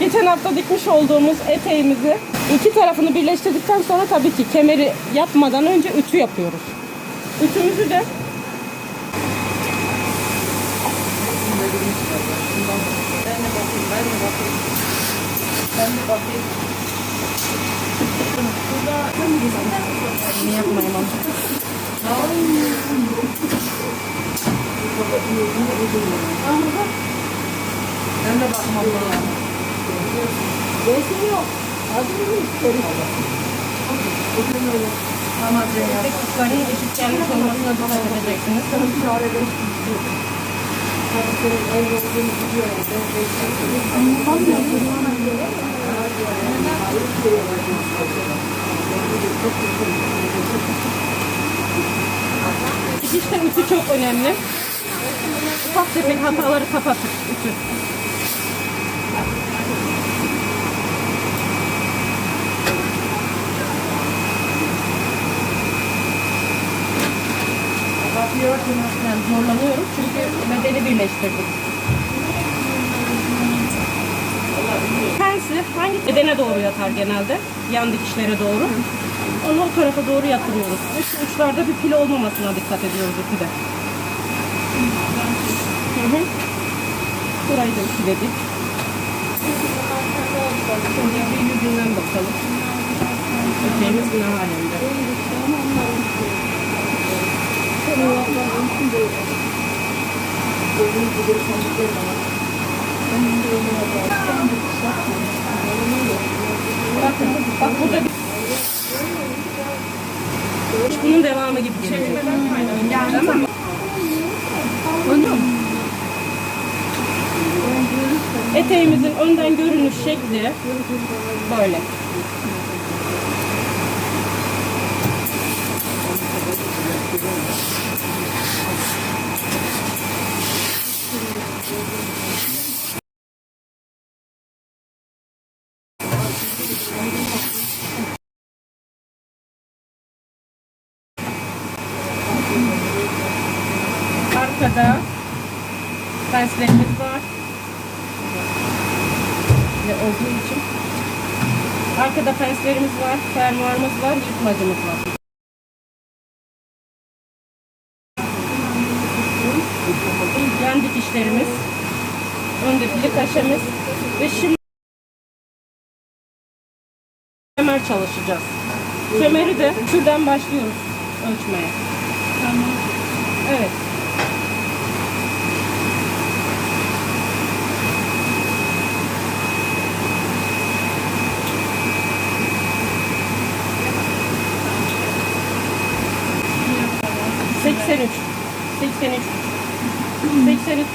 Geçen hafta dikmiş olduğumuz eteğimizi iki tarafını birleştirdikten sonra tabii ki kemeri yapmadan önce ütü yapıyoruz. Ütümüzü de yapmayayım ama. Ben de bakmam lazım. Resim yok. Hazır mı isterim? Ama kutların eşit gelmiş olmasına dikkat edeceksiniz. Dikişte ütü çok önemli. Ufak tefek hataları kapatır ütü. Yani zorlanıyoruz çünkü bedeni birleştirdik. Pensi hangi bedene doğru yatar genelde? Yan dikişlere doğru. Onu o tarafa doğru yatırıyoruz. Şu uçlarda bir pil olmamasına dikkat ediyoruz ütüde. Hı hı. Burayı da ütüledik. Şimdi bir yüzünden bakalım. Öteğimiz ne halinde? Bakın, bak burada bir... Bunun devamı gibi gelecek. Tamam. Eteğimizin önden görünüş şekli böyle. Arkada penslerimiz var. Ve olduğu için. Arkada penslerimiz var, fermuarımız var, yırtmacımız var. Yan dikişlerimiz, önde plik kaşemiz ve şimdi kemer çalışacağız. Kemeri de şuradan başlıyoruz ölçmeye. Tamam. Evet. Seksen üç. Seksen üç. 83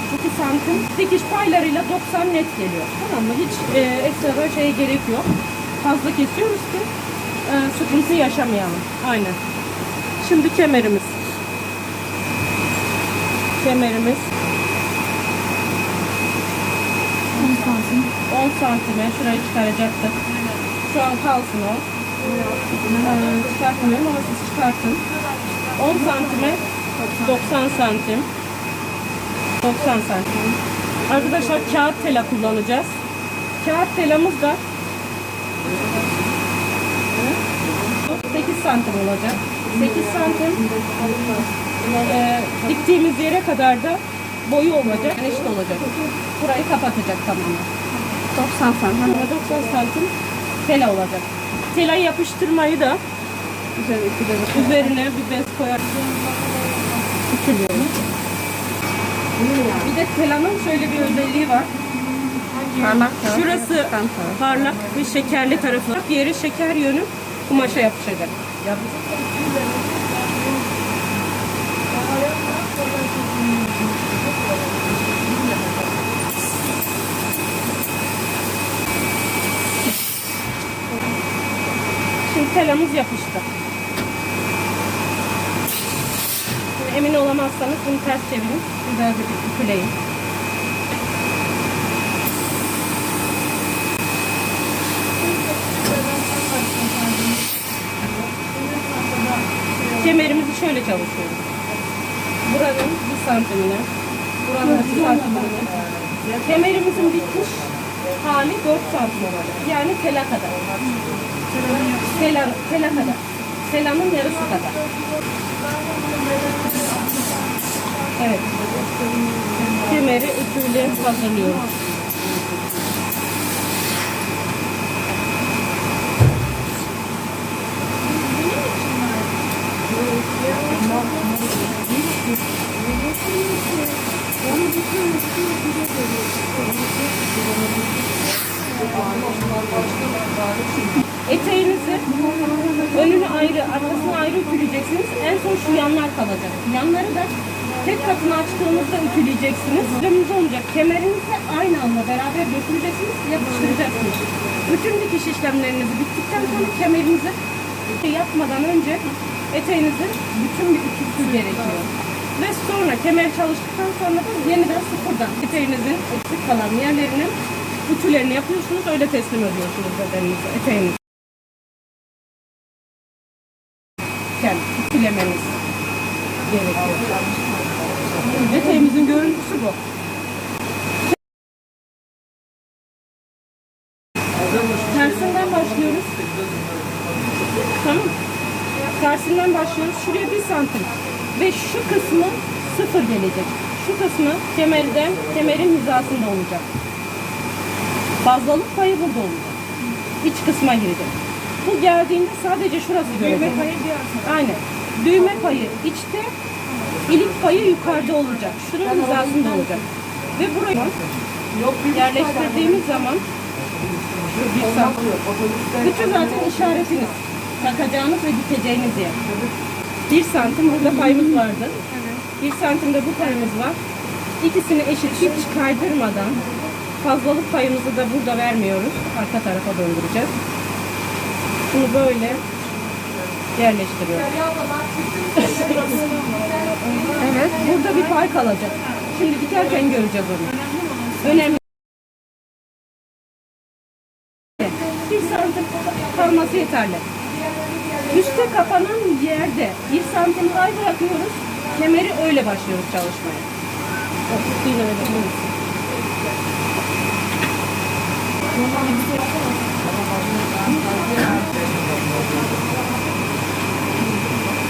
santim dikiş paylarıyla 90 net geliyor. Tamam mı? Hiç e, ekstra şeye gerek yok. Fazla kesiyoruz ki e, sıkıntı yaşamayalım. Aynen. Şimdi kemerimiz. Kemerimiz 10 santime şurayı çıkaracaktık. Şu an kalsın o. Ee, çıkartmıyorum ama siz çıkartın. 10 santime 90 santim. 90 santim. Arkadaşlar kağıt tela kullanacağız. Kağıt telamız da 8 santim olacak. 8 santim e, diktiğimiz yere kadar da boyu olacak, eşit olacak. Burayı kapatacak tamamen. 90 santim. 90 santim tela olacak. Telayı yapıştırmayı da üzerine bir bez koyar. Ütülüyoruz. Bir de telanın şöyle bir özelliği var. Parlak Şurası parlak ve şekerli tarafı. Diğeri şeker yönü kumaşa yapışacak. Şimdi telamız yapıştı. Şimdi emin olamazsanız bunu ters çevirin. Güzelce bir ütüleyin. Kemerimizi şöyle çalışıyoruz. Buranın bir santimine, buranın bir santimine. Kemerimizin dikiş hali 4 santim olacak. Yani tela kadar. Tela, tela kadar. Telanın yarısı kadar. Evet. Kemeri ütüyle hazırlıyorum. Eteğinizi önünü ayrı, arkasını ayrı ütüleyeceksiniz. En son şu yanlar kalacak. Yanları da tek katını açtığınızda ütüleyeceksiniz. Düğümünüz olacak. Kemerinizi aynı anda beraber götüreceksiniz, yapıştıracaksınız. Bütün dikiş işlemlerinizi bittikten sonra kemerinizi yapmadan önce eteğinizin bütün bir ütüsü gerekiyor. Ve sonra kemer çalıştıktan sonra da yeniden sıfırdan eteğinizin eksik kalan yerlerinin ütülerini yapıyorsunuz. Öyle teslim ediyorsunuz bedeninize, eteğinizi. Yani ütülemeniz gerekiyor. Eteğimizin görüntüsü bu. Tersinden başlıyoruz. Tamam. Tersinden başlıyoruz. Şuraya bir santim. Ve şu kısmı sıfır gelecek. Şu kısmı kemerden, kemerin hizasında olacak. Fazlalık payı burada olacak. İç kısma girecek. Bu geldiğinde sadece şurası görecek. Düğme payı diyorsun. Aynen. Düğme payı içte, ilik payı yukarıda olacak. Şunun hizasında olacak. Ve burayı yerleştirdiğimiz zaman bir santim. Bütün zaten işaretiniz. Takacağınız ve dikeceğiniz yer. Bir santim burada payımız vardı. Bir santimde bu payımız var. İkisini eşit hiç kaydırmadan fazlalık payımızı da burada vermiyoruz. Arka tarafa döndüreceğiz. Bunu böyle yerleştiriyoruz. Evet. Burada bir pay kalacak. Şimdi dikerken göreceğiz onu. Önemli. Bir santim kalması yeterli. Üste kapanan yerde bir santim pay bırakıyoruz. Kemeri öyle başlıyoruz çalışmaya.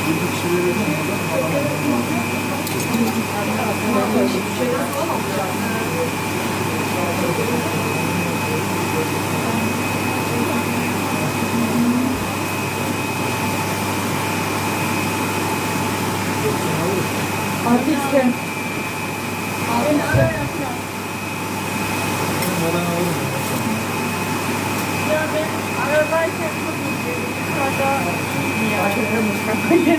Öyle değil misin? Artistim. Ya ben aradayken çok iyiydi. Yukarıda iyiydi ya.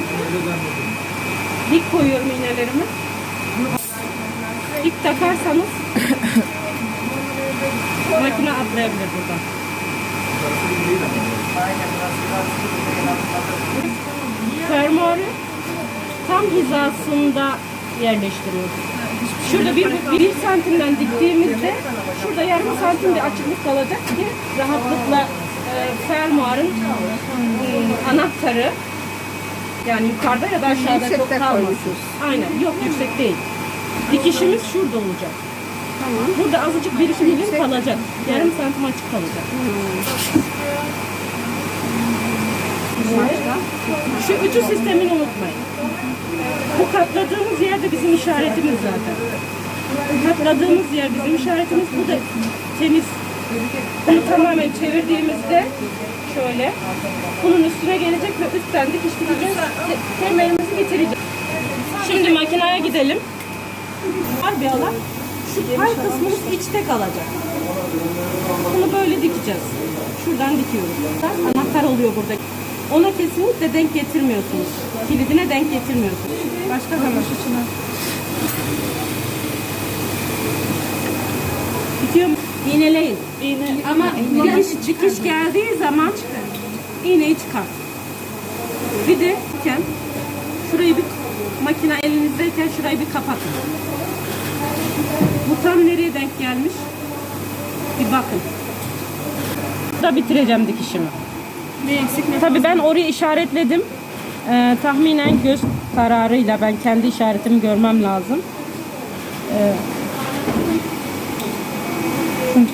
Dik koyuyorum iğnelerimi. Dik takarsanız makine atlayabilir buradan. Fermuarı tam hizasında yerleştiriyoruz. Şurada bir, bir, santimden diktiğimizde şurada yarım santim bir açıklık kalacak ki rahatlıkla fermuarın e, anahtarı yani yukarıda ya da aşağıda çok Yüksekte kalmasın. koymuşuz. Aynen yok yüksek değil. Dikişimiz şurada olacak. Burada azıcık bir iki milim kalacak. Yarım santim açık kalacak. Şu ütü sistemini unutmayın. Bu katladığımız yerde bizim işaretimiz zaten. Katladığımız yer bizim işaretimiz. Bu da temiz. Bunu tamamen çevirdiğimizde şöyle bunun üstüne gelecek ve üstten dikiş dikeceğiz. Kemerimizi. Şimdi makineye gidelim. Var bir alan. Şu pay kısmımız içte kalacak. Bunu böyle dikeceğiz. Şuradan dikiyoruz. Anahtar oluyor burada. Ona kesinlikle denk getirmiyorsunuz. Kilidine denk getirmiyorsunuz. Başka zaman. İğneleyin. Ama dikiş, dikiş geldiği zaman iğneyi çıkar. Bir de şurayı bir makine elinizdeyken şurayı bir kapatın. Bu tam nereye denk gelmiş? Bir bakın. Da bitireceğim dikişimi. Ne eksik ne Tabii ben orayı işaretledim. Ee, tahminen göz kararıyla ben kendi işaretimi görmem lazım. Ee, çünkü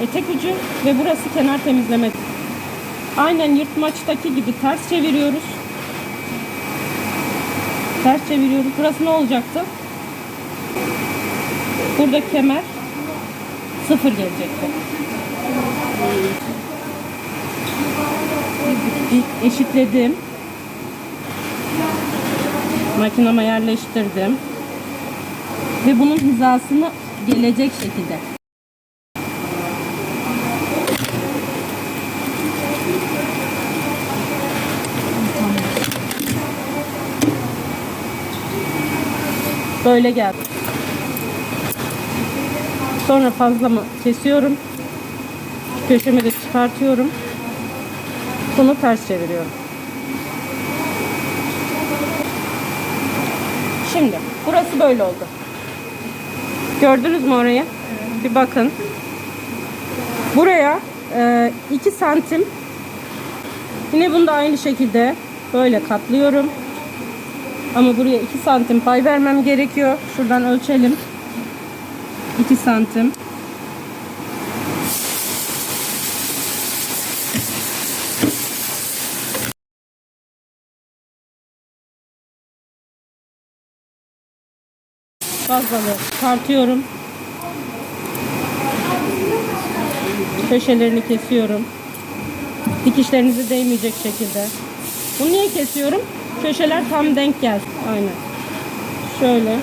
etek ucu ve burası kenar temizleme. Aynen yırtmaçtaki gibi ters çeviriyoruz. Ters çeviriyoruz. Burası ne olacaktı? Burada kemer sıfır gelecekti. Eşitledim. Makinama yerleştirdim. Ve bunun hizasını gelecek şekilde. Böyle geldi. Sonra fazlamı kesiyorum. Köşemi de çıkartıyorum. Bunu ters çeviriyorum. Şimdi burası böyle oldu. Gördünüz mü orayı? Bir bakın. Buraya 2 santim yine bunu da aynı şekilde böyle katlıyorum. Ama buraya 2 santim pay vermem gerekiyor. Şuradan ölçelim. 2 santim. Fazlalığı çıkartıyorum. Köşelerini kesiyorum. Dikişlerinizi değmeyecek şekilde. Bunu niye kesiyorum? Köşeler tam denk gelsin. Aynen. Şöyle.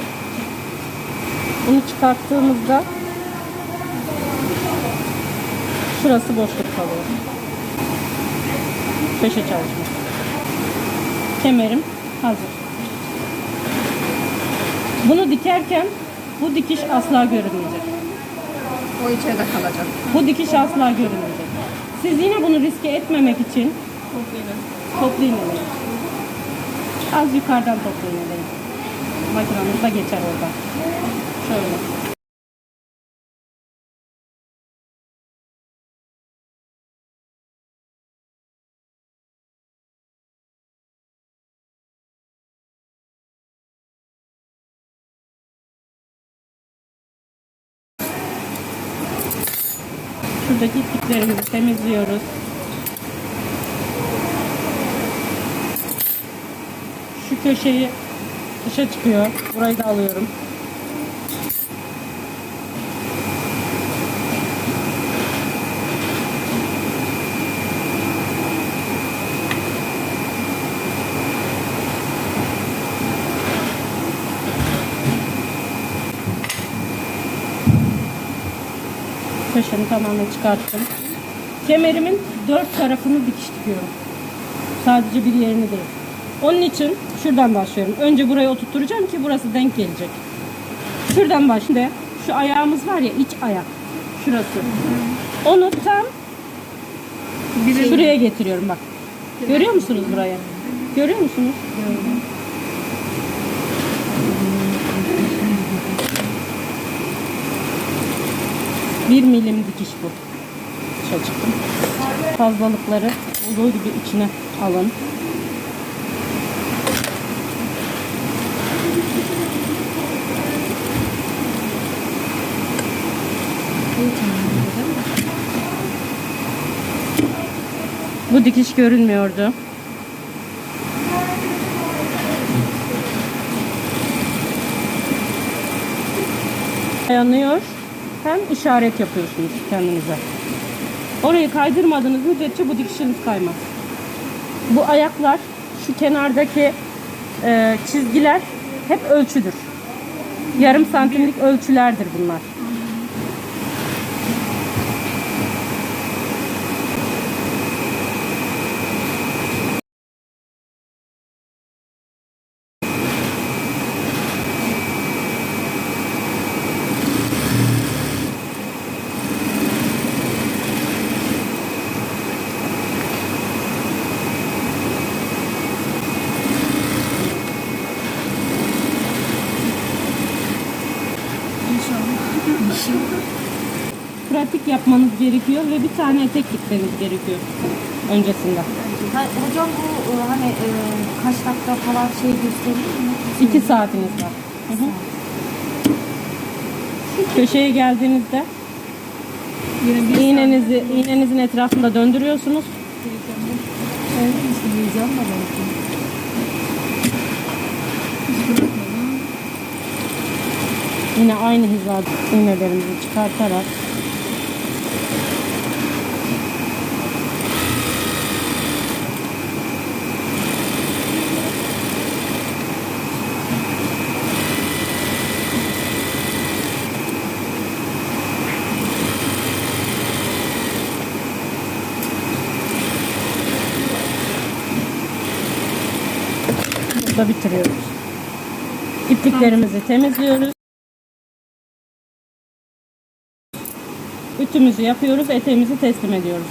Bunu çıkarttığımızda şurası boşluk kalıyor. Köşe çalışması. Kemerim hazır. Bunu dikerken bu dikiş asla görünmeyecek. O içeride kalacak. Bu dikiş asla görünmeyecek. Siz yine bunu riske etmemek için toplu iğneleri. Az yukarıdan toplu iğneleri. Makinamız da geçer orada. Şöyle. Şuradaki ipliklerimizi temizliyoruz. Şu köşeyi dışa çıkıyor. Burayı da alıyorum. Köşemi tamamen çıkarttım. Kemerimin dört tarafını dikiş dikiyorum. Sadece bir yerini değil. Onun için şuradan başlıyorum. Önce burayı oturtturacağım ki burası denk gelecek. Şuradan başlayayım. Şu ayağımız var ya iç ayak. Şurası. Onu tam şuraya getiriyorum bak. Görüyor musunuz burayı? Görüyor musunuz? Bir milim dikiş bu. Dışa çıktım. Fazlalıkları olduğu gibi içine alın. Bu dikiş görünmüyordu. Dayanıyor. Hem işaret yapıyorsunuz kendinize. Orayı kaydırmadığınız müddetçe bu dikişiniz kaymaz. Bu ayaklar, şu kenardaki e, çizgiler hep ölçüdür. Yarım santimlik ölçülerdir bunlar. Gerekiyor ve bir tane etek dikmeniz gerekiyor öncesinde. Ha, hocam bu e, hani e, kaç dakika falan şey gösteriyor mu? İki saatiniz var. Hı hı. Köşeye geldiğinizde Yine bir İğnenizi, iğnenizin etrafında döndürüyorsunuz. Belki. Hiç bırakmadan. Yine aynı hizada iğnelerimizi çıkartarak burada bitiriyoruz. İpliklerimizi temizliyoruz. Ütümüzü yapıyoruz, eteğimizi teslim ediyoruz.